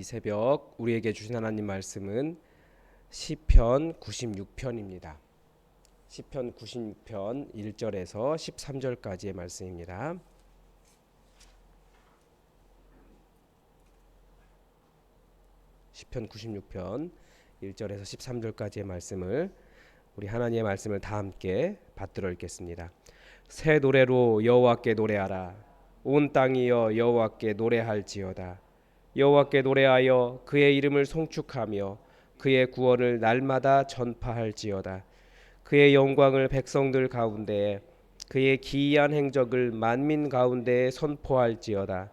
이 새벽 우리에게 주신 하나님 말씀은 시편 96편입니다. 시편 96편 1절에서 13절까지의 말씀입니다. 시편 96편 1절에서 13절까지의 말씀을 우리 하나님의 말씀을 다 함께 받들어 읽겠습니다. 새 노래로 여호와께 노래하라 온 땅이여 여호와께 노래할지어다 여호와께 노래하여 그의 이름을 송축하며 그의 구원을 날마다 전파할지어다. 그의 영광을 백성들 가운데에 그의 기이한 행적을 만민 가운데에 선포할지어다.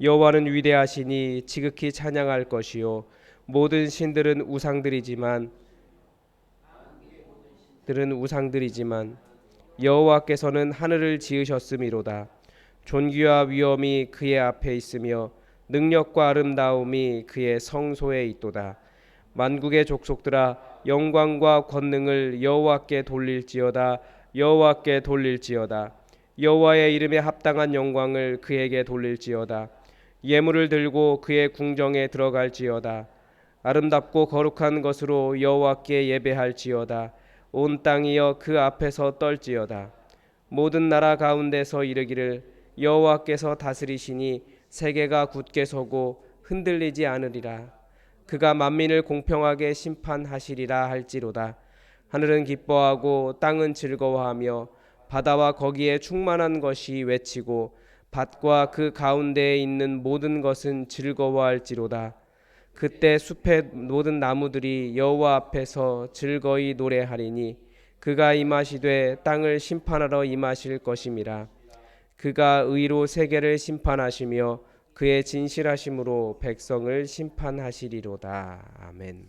여호와는 위대하시니 지극히 찬양할 것이요. 모든 신들은 우상들이지만 들은 우상들이지만 여호와께서는 하늘을 지으셨음이로다. 존귀와 위엄이 그의 앞에 있으며 능력과 아름다움이 그의 성소에 있도다. 만국의 족속들아 영광과 권능을 여호와께 돌릴지어다. 여호와께 돌릴지어다. 여호와의 이름에 합당한 영광을 그에게 돌릴지어다. 예물을 들고 그의 궁정에 들어갈지어다. 아름답고 거룩한 것으로 여호와께 예배할지어다. 온 땅이여 그 앞에서 떨지어다. 모든 나라 가운데서 이르기를 여호와께서 다스리시니 세계가 굳게 서고 흔들리지 않으리라. 그가 만민을 공평하게 심판하시리라 할지로다. 하늘은 기뻐하고 땅은 즐거워하며 바다와 거기에 충만한 것이 외치고 밭과 그 가운데에 있는 모든 것은 즐거워할지로다. 그때 숲의 모든 나무들이 여호와 앞에서 즐거이 노래하리니 그가 임하시되 땅을 심판하러 임하실 것임이라. 그가 의로 세계를 심판하시며 그의 진실하심으로 백성을 심판하시리로다. 아멘.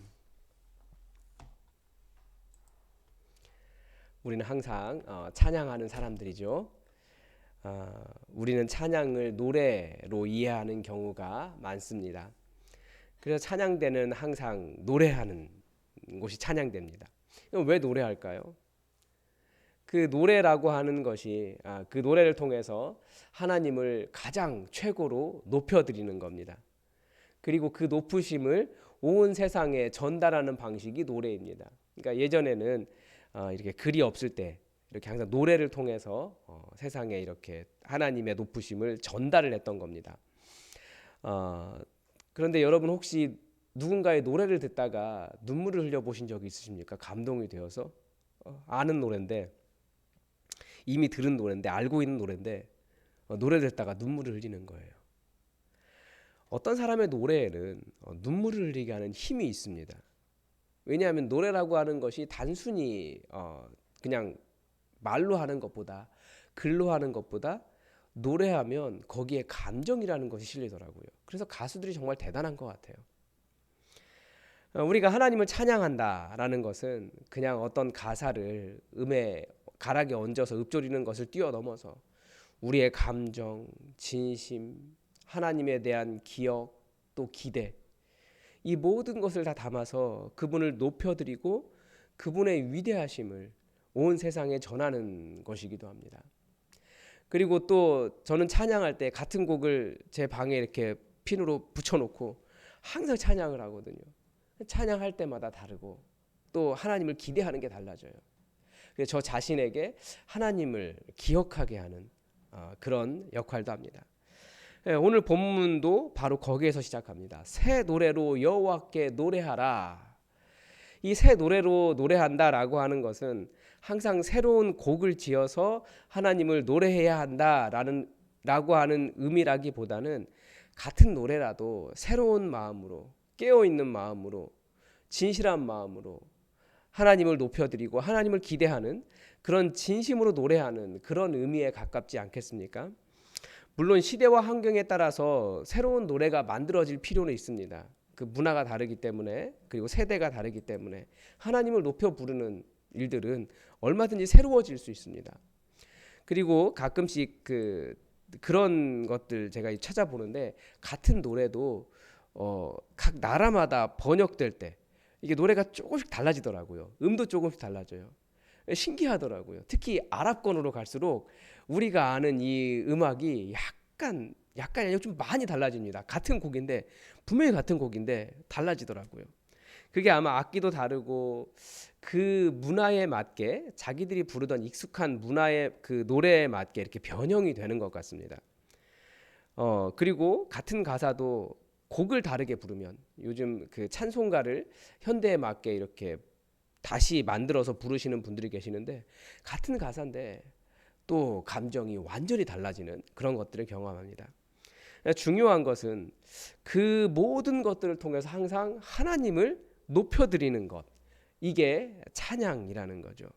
우리는 항상 어, 찬양하는 사람들이죠. 어, 우리는 찬양을 노래로 이해하는 경우가 많습니다. 그래서 찬양대는 항상 노래하는 곳이 찬양대입니다. 왜 노래할까요? 그 노래라고 하는 것이 아, 그 노래를 통해서 하나님을 가장 최고로 높여드리는 겁니다. 그리고 그 높으심을 온 세상에 전달하는 방식이 노래입니다. 그러니까 예전에는 어, 이렇게 글이 없을 때 이렇게 항상 노래를 통해서 어, 세상에 이렇게 하나님의 높으심을 전달을 했던 겁니다. 어, 그런데 여러분 혹시 누군가의 노래를 듣다가 눈물을 흘려 보신 적이 있으십니까? 감동이 되어서 아는 노래인데 이미 들은 노래인데 알고 있는 노래인데 어, 노래 듣다가 눈물을 흘리는 거예요. 어떤 사람의 노래에는 어, 눈물을 흘리게 하는 힘이 있습니다. 왜냐하면 노래라고 하는 것이 단순히 어, 그냥 말로 하는 것보다 글로 하는 것보다 노래하면 거기에 감정이라는 것이 실리더라고요. 그래서 가수들이 정말 대단한 것 같아요. 어, 우리가 하나님을 찬양한다라는 것은 그냥 어떤 가사를 음에 가락에 얹어서 읊조리는 것을 뛰어넘어서 우리의 감정, 진심, 하나님에 대한 기억, 또 기대 이 모든 것을 다 담아서 그분을 높여드리고 그분의 위대하심을 온 세상에 전하는 것이기도 합니다. 그리고 또 저는 찬양할 때 같은 곡을 제 방에 이렇게 핀으로 붙여놓고 항상 찬양을 하거든요. 찬양할 때마다 다르고 또 하나님을 기대하는 게 달라져요. 저 자신에게 하나님을 기억하게 하는 어, 그런 역할도 합니다. 예, 오늘 본문도 바로 거기에서 시작합니다. 새 노래로 여호와께 노래하라. 이 새 노래로 노래한다라고 하는 것은 항상 새로운 곡을 지어서 하나님을 노래해야 한다라는 라고 하는 의미라기보다는 같은 노래라도 새로운 마음으로 깨어 있는 마음으로 진실한 마음으로 하나님을 높여드리고 하나님을 기대하는 그런 진심으로 노래하는 그런 의미에 가깝지 않겠습니까? 물론 시대와 환경에 따라서 새로운 노래가 만들어질 필요는 있습니다. 그 문화가 다르기 때문에 그리고 세대가 다르기 때문에 하나님을 높여 부르는 일들은 얼마든지 새로워질 수 있습니다. 그리고 가끔씩 그 그런 것들 제가 찾아보는데 같은 노래도 어, 각 나라마다 번역될 때 이게 노래가 조금씩 달라지더라고요. 음도 조금씩 달라져요. 신기하더라고요. 특히 아랍권으로 갈수록 우리가 아는 이 음악이 약간 약간 아니고 좀 많이 달라집니다. 같은 곡인데 분명히 같은 곡인데 달라지더라고요. 그게 아마 악기도 다르고 그 문화에 맞게 자기들이 부르던 익숙한 문화의 그 노래에 맞게 이렇게 변형이 되는 것 같습니다. 어 그리고 같은 가사도 곡을 다르게 부르면 요즘 그 찬송가를 현대에 맞게 이렇게 다시 만들어서 부르시는 분들이 계시는데 같은 가사인데 또 감정이 완전히 달라지는 그런 것들을 경험합니다. 중요한 것은 그 모든 것들을 통해서 항상 하나님을 높여드리는 것 이게 찬양이라는 거죠.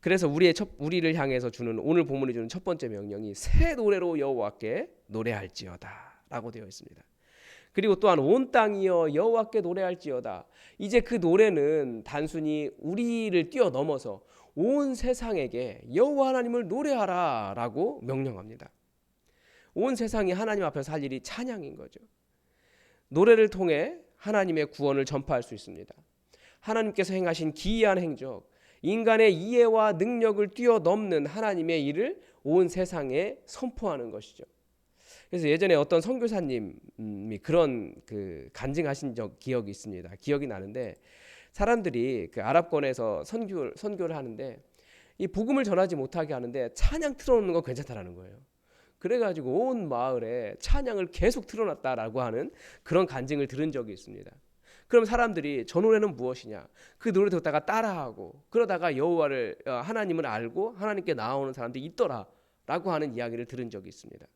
그래서 우리의 첫, 우리를 향해서 주는 오늘 본문이 주는 첫 번째 명령이 새 노래로 여호와께 노래할지어다라고 되어 있습니다. 그리고 또한 온 땅이여 여호와께 노래할지어다. 이제 그 노래는 단순히 우리를 뛰어넘어서 온 세상에게 여호와 하나님을 노래하라라고 명령합니다. 온 세상이 하나님 앞에서 할 일이 찬양인 거죠. 노래를 통해 하나님의 구원을 전파할 수 있습니다. 하나님께서 행하신 기이한 행적, 인간의 이해와 능력을 뛰어넘는 하나님의 일을 온 세상에 선포하는 것이죠. 그래서 예전에 어떤 선교사님이 그런 그 간증하신 적 기억이 있습니다. 기억이 나는데 사람들이 그 아랍권에서 선교 선교를 하는데 이 복음을 전하지 못하게 하는데 찬양 틀어놓는 거 괜찮다라는 거예요. 그래가지고 온 마을에 찬양을 계속 틀어놨다라고 하는 그런 간증을 들은 적이 있습니다. 그럼 사람들이 저 노래는 무엇이냐? 그 노래 듣다가 따라하고 그러다가 여호와를 어, 하나님을 알고 하나님께 나오는 사람들이 있더라라고 하는 이야기를 들은 적이 있습니다.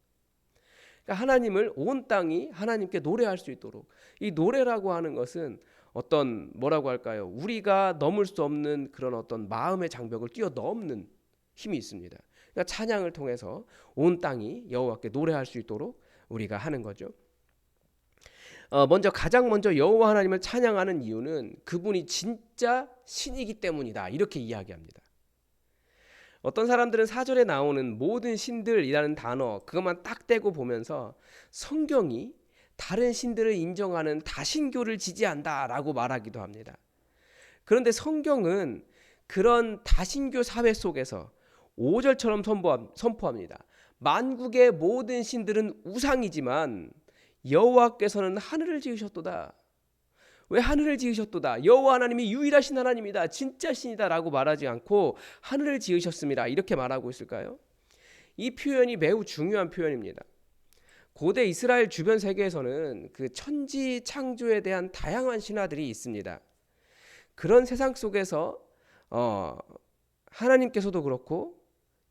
그러니까 하나님을 온 땅이 하나님께 노래할 수 있도록 이 노래라고 하는 것은 어떤 뭐라고 할까요? 우리가 넘을 수 없는 그런 어떤 마음의 장벽을 뛰어넘는 힘이 있습니다. 그러니까 찬양을 통해서 온 땅이 여호와께 노래할 수 있도록 우리가 하는 거죠. 어, 먼저 가장 먼저 여호와 하나님을 찬양하는 이유는 그분이 진짜 신이기 때문이다. 이렇게 이야기합니다. 어떤 사람들은 사절에 나오는 모든 신들이라는 단어 그것만 딱 떼고 보면서 성경이 다른 신들을 인정하는 다신교를 지지한다라고 말하기도 합니다. 그런데 성경은 그런 다신교 사회 속에서 5절처럼 선포합니다. 만국의 모든 신들은 우상이지만 여호와께서는 하늘을 지으셨도다. 왜 하늘을 지으셨도다. 여호와 하나님이 유일하신 하나님이다. 진짜 신이다라고 말하지 않고 하늘을 지으셨습니다. 이렇게 말하고 있을까요? 이 표현이 매우 중요한 표현입니다. 고대 이스라엘 주변 세계에서는 그 천지 창조에 대한 다양한 신화들이 있습니다. 그런 세상 속에서 어, 하나님께서도 그렇고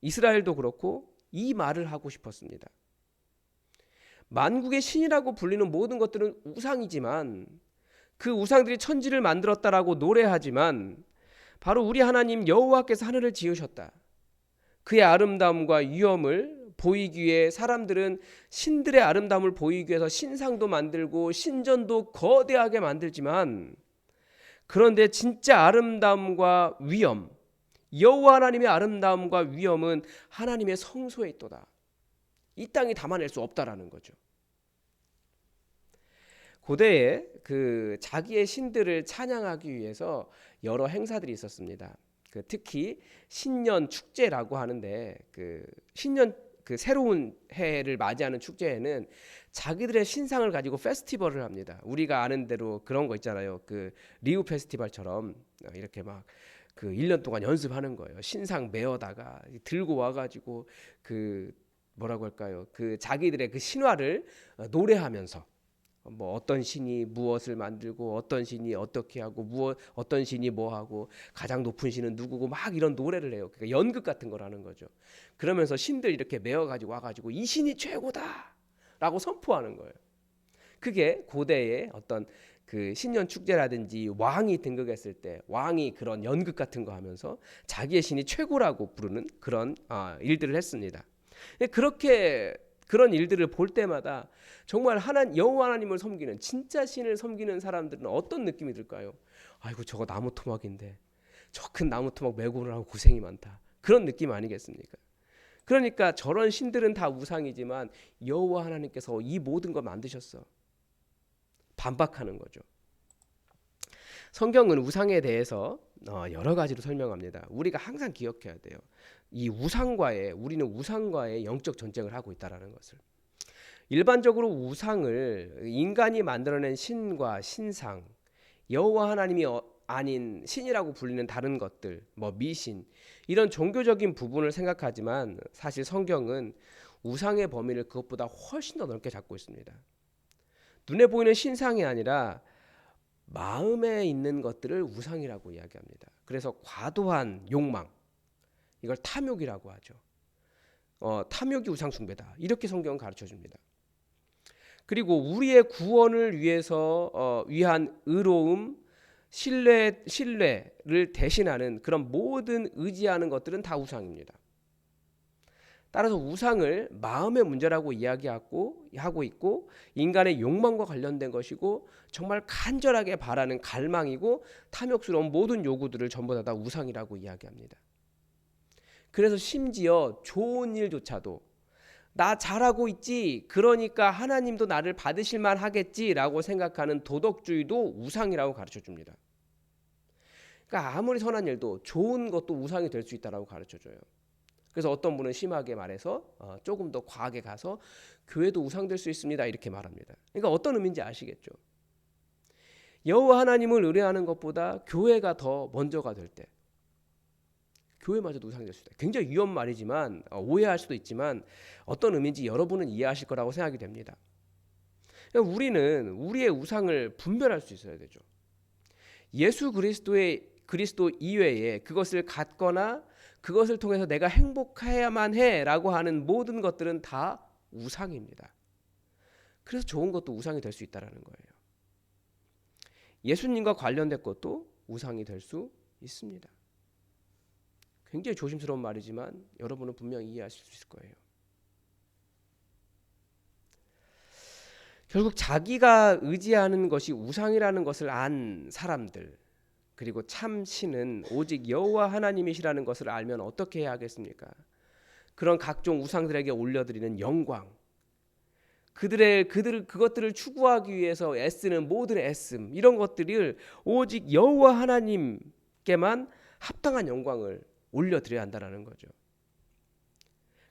이스라엘도 그렇고 이 말을 하고 싶었습니다. 만국의 신이라고 불리는 모든 것들은 우상이지만 그 우상들이 천지를 만들었다라고 노래하지만 바로 우리 하나님 여호와께서 하늘을 지으셨다. 그의 아름다움과 위엄을 보이기 위해 사람들은 신들의 아름다움을 보이기 위해서 신상도 만들고 신전도 거대하게 만들지만 그런데 진짜 아름다움과 위엄 여호와 하나님의 아름다움과 위엄은 하나님의 성소에 있도다. 이 땅이 담아낼 수 없다라는 거죠. 고대에 그 자기의 신들을 찬양하기 위해서 여러 행사들이 있었습니다. 그 특히 신년 축제라고 하는데 그 신년 그 새로운 해를 맞이하는 축제에는 자기들의 신상을 가지고 페스티벌을 합니다. 우리가 아는 대로 그런 거 있잖아요. 그 리우 페스티벌처럼 이렇게 막 그 1년 동안 연습하는 거예요. 신상 메어다가 들고 와 가지고 그 뭐라고 할까요? 그 자기들의 그 신화를 노래하면서 뭐 어떤 신이 무엇을 만들고 어떤 신이 어떻게 하고 무엇 어떤 신이 뭐 하고 가장 높은 신은 누구고 막 이런 노래를 해요. 그러니까 연극 같은 거라는 거죠. 그러면서 신들 이렇게 메어 가지고 와 가지고 이 신이 최고다라고 선포하는 거예요. 그게 고대의 어떤 그 신년 축제라든지 왕이 등극했을 때 왕이 그런 연극 같은 거 하면서 자기의 신이 최고라고 부르는 그런 아, 일들을 했습니다. 그렇게 그런 일들을 볼 때마다 정말 하나 여호와 하나님을 섬기는 진짜 신을 섬기는 사람들은 어떤 느낌이 들까요? 아이고 저거 나무 토막인데 저 큰 나무 토막 메고를 하고 고생이 많다. 그런 느낌 아니겠습니까? 그러니까 저런 신들은 다 우상이지만 여호와 하나님께서 이 모든 걸 만드셨어. 반박하는 거죠. 성경은 우상에 대해서 어, 여러 가지로 설명합니다. 우리가 항상 기억해야 돼요. 이 우상과의 우리는 우상과의 영적 전쟁을 하고 있다라는 것을. 일반적으로 우상을 인간이 만들어낸 신과 신상, 여호와 하나님이 어- 아닌 신이라고 불리는 다른 것들, 뭐 미신 이런 종교적인 부분을 생각하지만 사실 성경은 우상의 범위를 그것보다 훨씬 더 넓게 잡고 있습니다. 눈에 보이는 신상이 아니라 마음에 있는 것들을 우상이라고 이야기합니다. 그래서 과도한 욕망 이걸 탐욕이라고 하죠. 어, 탐욕이 우상 숭배다. 이렇게 성경은 가르쳐 줍니다. 그리고 우리의 구원을 위해서 어, 위한 의로움, 신뢰 신뢰를 대신하는 그런 모든 의지하는 것들은 다 우상입니다. 따라서 우상을 마음의 문제라고 이야기하고 하고 있고 인간의 욕망과 관련된 것이고 정말 간절하게 바라는 갈망이고 탐욕스러운 모든 요구들을 전부 다, 다 우상이라고 이야기합니다. 그래서 심지어 좋은 일조차도 나 잘하고 있지 그러니까 하나님도 나를 받으실 만 하겠지라고 생각하는 도덕주의도 우상이라고 가르쳐 줍니다. 그러니까 아무리 선한 일도 좋은 것도 우상이 될 수 있다라고 가르쳐 줘요. 그래서 어떤 분은 심하게 말해서 어, 조금 더 과하게 가서 교회도 우상될 수 있습니다 이렇게 말합니다. 그러니까 어떤 의미인지 아시겠죠? 여호와 하나님을 의뢰하는 것보다 교회가 더 먼저가 될 때, 교회마저도 우상될 수 있다. 굉장히 위험 말이지만 어, 오해할 수도 있지만 어떤 의미인지 여러분은 이해하실 거라고 생각이 됩니다. 그러니까 우리는 우리의 우상을 분별할 수 있어야 되죠. 예수 그리스도의 그리스도 이외에 그것을 갖거나 그것을 통해서 내가 행복해야만 해라고 하는 모든 것들은 다 우상입니다. 그래서 좋은 것도 우상이 될 수 있다라는 거예요. 예수님과 관련된 것도 우상이 될 수 있습니다. 굉장히 조심스러운 말이지만 여러분은 분명히 이해하실 수 있을 거예요. 결국 자기가 의지하는 것이 우상이라는 것을 안 사람들 그리고 참 신은 오직 여호와 하나님이시라는 것을 알면 어떻게 해야 하겠습니까? 그런 각종 우상들에게 올려드리는 영광, 그들의 그들 그것들을 추구하기 위해서 애쓰는 모든 애씀 이런 것들을 오직 여호와 하나님께만 합당한 영광을 올려드려야 한다라는 거죠.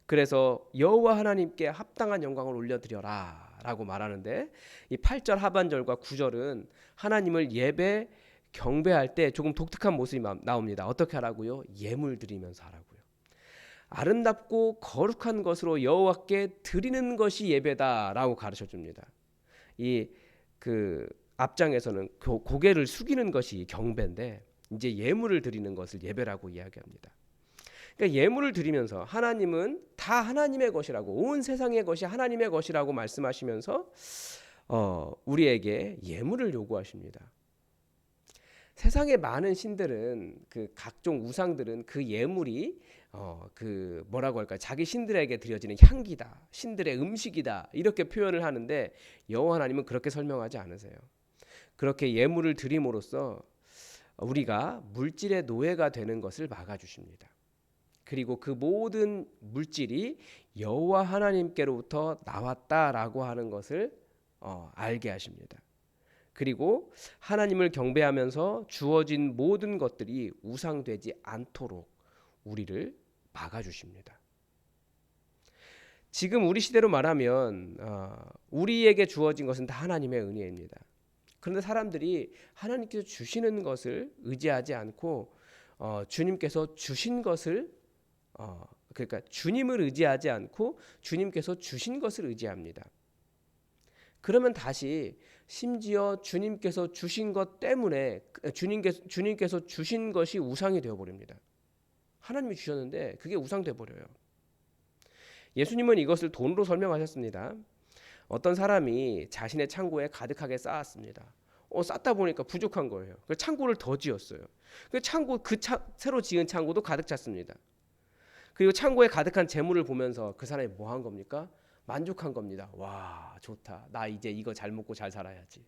그래서 여호와 하나님께 합당한 영광을 올려드려라라고 말하는데 이 8절 하반절과 9절은 하나님을 예배 경배할 때 조금 독특한 모습이 나옵니다. 어떻게 하라고요? 예물 드리면서 하라고요. 아름답고 거룩한 것으로 여호와께 드리는 것이 예배다라고 가르쳐 줍니다. 이 그 앞장에서는 고개를 숙이는 것이 경배인데 이제 예물을 드리는 것을 예배라고 이야기합니다. 그러니까 예물을 드리면서 하나님은 다 하나님의 것이라고 온 세상의 것이 하나님의 것이라고 말씀하시면서 어, 우리에게 예물을 요구하십니다. 세상의 많은 신들은 그 각종 우상들은 그 예물이 어 그 뭐라고 할까 자기 신들에게 드려지는 향기다 신들의 음식이다 이렇게 표현을 하는데 여호와 하나님은 그렇게 설명하지 않으세요. 그렇게 예물을 드림으로써 우리가 물질의 노예가 되는 것을 막아 주십니다. 그리고 그 모든 물질이 여호와 하나님께로부터 나왔다라고 하는 것을 어, 알게 하십니다. 그리고 하나님을 경배하면서 주어진 모든 것들이 우상되지 않도록 우리를 막아주십니다. 지금 우리 시대로 말하면 어, 우리에게 주어진 것은 다 하나님의 은혜입니다. 그런데 사람들이 하나님께서 주시는 것을 의지하지 않고 어, 주님께서 주신 것을 어, 그러니까 주님을 의지하지 않고 주님께서 주신 것을 의지합니다. 그러면 다시 심지어 주님께서 주신 것 때문에 주님께서 주님께서 주신 것이 우상이 되어 버립니다. 하나님이 주셨는데 그게 우상 돼 버려요. 예수님은 이것을 돈으로 설명하셨습니다. 어떤 사람이 자신의 창고에 가득하게 쌓았습니다. 어, 쌓다 보니까 부족한 거예요. 그 창고를 더 지었어요. 그 창고 그 차, 새로 지은 창고도 가득 찼습니다. 그리고 창고에 가득한 재물을 보면서 그 사람이 뭐 한 겁니까? 만족한 겁니다. 와, 좋다. 나 이제 이거 잘 먹고 잘 살아야지.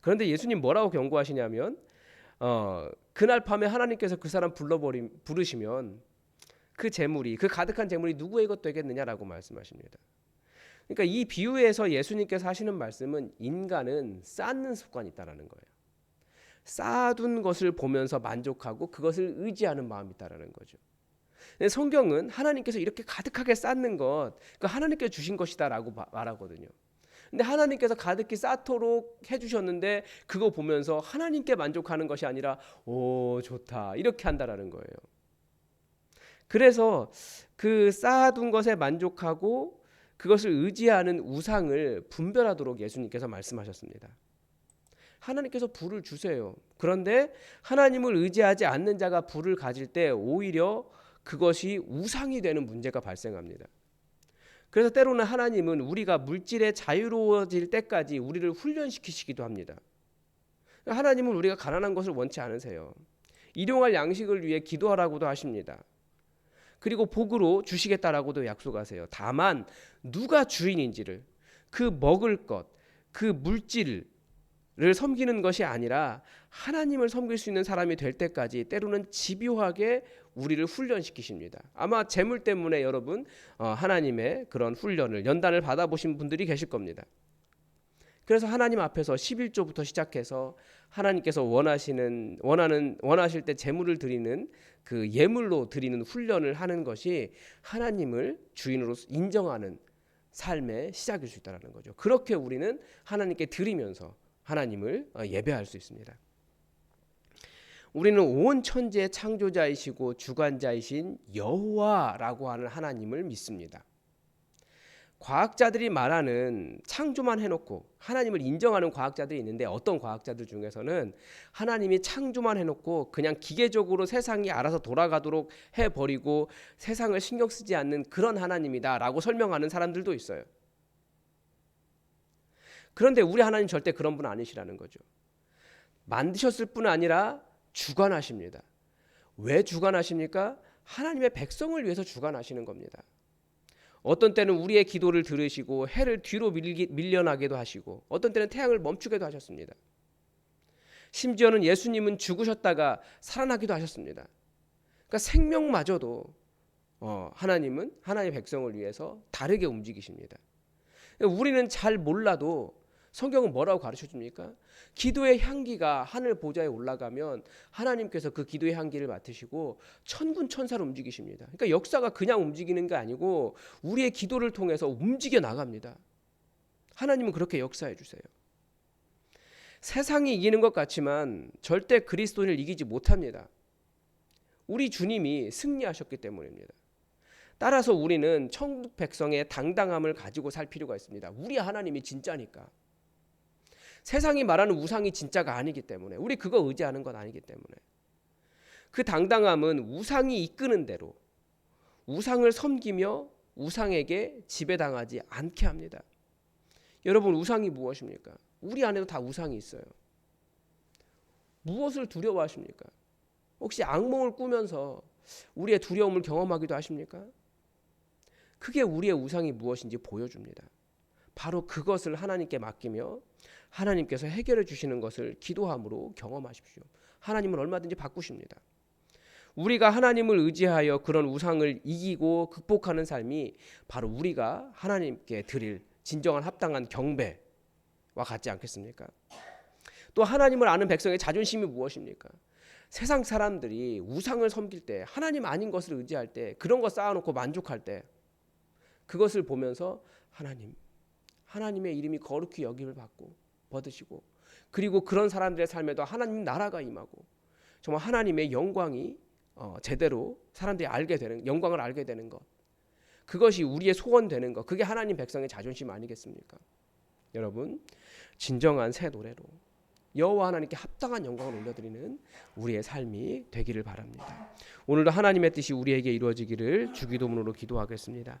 그런데 예수님 뭐라고 경고하시냐면 어, 그날 밤에 하나님께서 그 사람 불러버리 부르시면 그 재물이 그 가득한 재물이 누구의 것 되겠느냐라고 말씀하십니다. 그러니까 이 비유에서 예수님께서 하시는 말씀은 인간은 쌓는 습관이 있다라는 거예요. 쌓아둔 것을 보면서 만족하고 그것을 의지하는 마음이 있다라는 거죠. 성경은 하나님께서 이렇게 가득하게 쌓는 것, 그 하나님께서 주신 것이다라고 마- 말하거든요. 근데 하나님께서 가득히 쌓도록 해주셨는데 그거 보면서 하나님께 만족하는 것이 아니라 오 좋다 이렇게 한다라는 거예요. 그래서 그 쌓아둔 것에 만족하고 그것을 의지하는 우상을 분별하도록 예수님께서 말씀하셨습니다. 하나님께서 불을 주세요. 그런데 하나님을 의지하지 않는 자가 불을 가질 때 오히려 그것이 우상이 되는 문제가 발생합니다. 그래서 때로는 하나님은 우리가 물질에 자유로워질 때까지 우리를 훈련시키시기도 합니다. 하나님은 우리가 가난한 것을 원치 않으세요. 일용할 양식을 위해 기도하라고도 하십니다. 그리고 복으로 주시겠다라고도 약속하세요. 다만 누가 주인인지를 그 먹을 것, 그 물질을 섬기는 것이 아니라 하나님을 섬길 수 있는 사람이 될 때까지 때로는 집요하게 우리를 훈련시키십니다. 아마 재물 때문에 여러분 어, 하나님의 그런 훈련을 연단을 받아보신 분들이 계실 겁니다. 그래서 하나님 앞에서 11조부터 시작해서 하나님께서 원하시는 원하는 원하실 때 재물을 드리는 그 예물로 드리는 훈련을 하는 것이 하나님을 주인으로 인정하는 삶의 시작일 수 있다는 거죠. 그렇게 우리는 하나님께 드리면서 하나님을 어, 예배할 수 있습니다. 우리는 온 천지의 창조자이시고 주관자이신 여호와라고 하는 하나님을 믿습니다. 과학자들이 말하는 창조만 해놓고 하나님을 인정하는 과학자들이 있는데 어떤 과학자들 중에서는 하나님이 창조만 해놓고 그냥 기계적으로 세상이 알아서 돌아가도록 해버리고 세상을 신경 쓰지 않는 그런 하나님이다라고 설명하는 사람들도 있어요. 그런데 우리 하나님 절대 그런 분 아니시라는 거죠. 만드셨을 뿐 아니라 주관하십니다. 왜 주관하십니까? 하나님의 백성을 위해서 주관하시는 겁니다. 어떤 때는 우리의 기도를 들으시고 해를 뒤로 밀기, 밀려나게도 하시고 어떤 때는 태양을 멈추게도 하셨습니다. 심지어는 예수님은 죽으셨다가 살아나기도 하셨습니다. 그러니까 생명마저도 어, 하나님은 하나님의 백성을 위해서 다르게 움직이십니다. 우리는 잘 몰라도 성경은 뭐라고 가르쳐 줍니까? 기도의 향기가 하늘 보좌에 올라가면 하나님께서 그 기도의 향기를 맡으시고 천군 천사로 움직이십니다. 그러니까 역사가 그냥 움직이는 게 아니고 우리의 기도를 통해서 움직여 나갑니다. 하나님은 그렇게 역사해 주세요. 세상이 이기는 것 같지만 절대 그리스도인을 이기지 못합니다. 우리 주님이 승리하셨기 때문입니다. 따라서 우리는 천국 백성의 당당함을 가지고 살 필요가 있습니다. 우리 하나님이 진짜니까. 세상이 말하는 우상이 진짜가 아니기 때문에 우리 그거 의지하는 건 아니기 때문에 그 당당함은 우상이 이끄는 대로 우상을 섬기며 우상에게 지배당하지 않게 합니다. 여러분 우상이 무엇입니까? 우리 안에도 다 우상이 있어요. 무엇을 두려워하십니까? 혹시 악몽을 꾸면서 우리의 두려움을 경험하기도 하십니까? 그게 우리의 우상이 무엇인지 보여줍니다. 바로 그것을 하나님께 맡기며 하나님께서 해결해 주시는 것을 기도함으로 경험하십시오. 하나님은 얼마든지 바꾸십니다. 우리가 하나님을 의지하여 그런 우상을 이기고 극복하는 삶이 바로 우리가 하나님께 드릴 진정한 합당한 경배와 같지 않겠습니까? 또 하나님을 아는 백성의 자존심이 무엇입니까? 세상 사람들이 우상을 섬길 때 하나님 아닌 것을 의지할 때 그런 거 쌓아놓고 만족할 때 그것을 보면서 하나님 하나님의 이름이 거룩히 여김을 받고 받으시고 그리고 그런 사람들의 삶에도 하나님 나라가 임하고 정말 하나님의 영광이 어, 제대로 사람들이 알게 되는 영광을 알게 되는 것 그것이 우리의 소원되는 것 그게 하나님 백성의 자존심 아니겠습니까? 여러분 진정한 새 노래로 여호와 하나님께 합당한 영광을 올려드리는 우리의 삶이 되기를 바랍니다. 오늘도 하나님의 뜻이 우리에게 이루어지기를 주기도문으로 기도하겠습니다.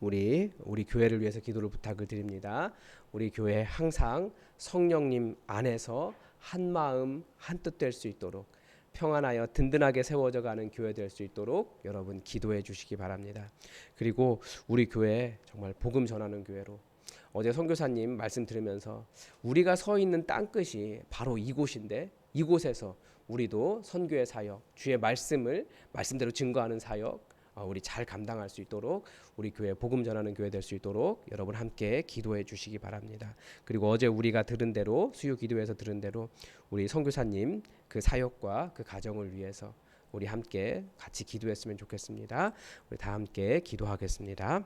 우리 우리 교회를 위해서 기도를 부탁을 드립니다. 우리 교회 항상 성령님 안에서 한 마음 한 뜻 될 수 있도록 평안하여 든든하게 세워져 가는 교회 될 수 있도록 여러분 기도해 주시기 바랍니다. 그리고 우리 교회 정말 복음 전하는 교회로 어제 선교사님 말씀 들으면서 우리가 서 있는 땅 끝이 바로 이곳인데 이곳에서 우리도 선교의 사역, 주의 말씀을 말씀대로 증거하는 사역 어, 우리 잘 감당할 수 있도록 우리 교회 복음 전하는 교회 될 수 있도록 여러분 함께 기도해 주시기 바랍니다. 그리고 어제 우리가 들은 대로 수요 기도에서 들은 대로 우리 선교사님 그 사역과 그 가정을 위해서 우리 함께 같이 기도했으면 좋겠습니다. 우리 다 함께 기도하겠습니다.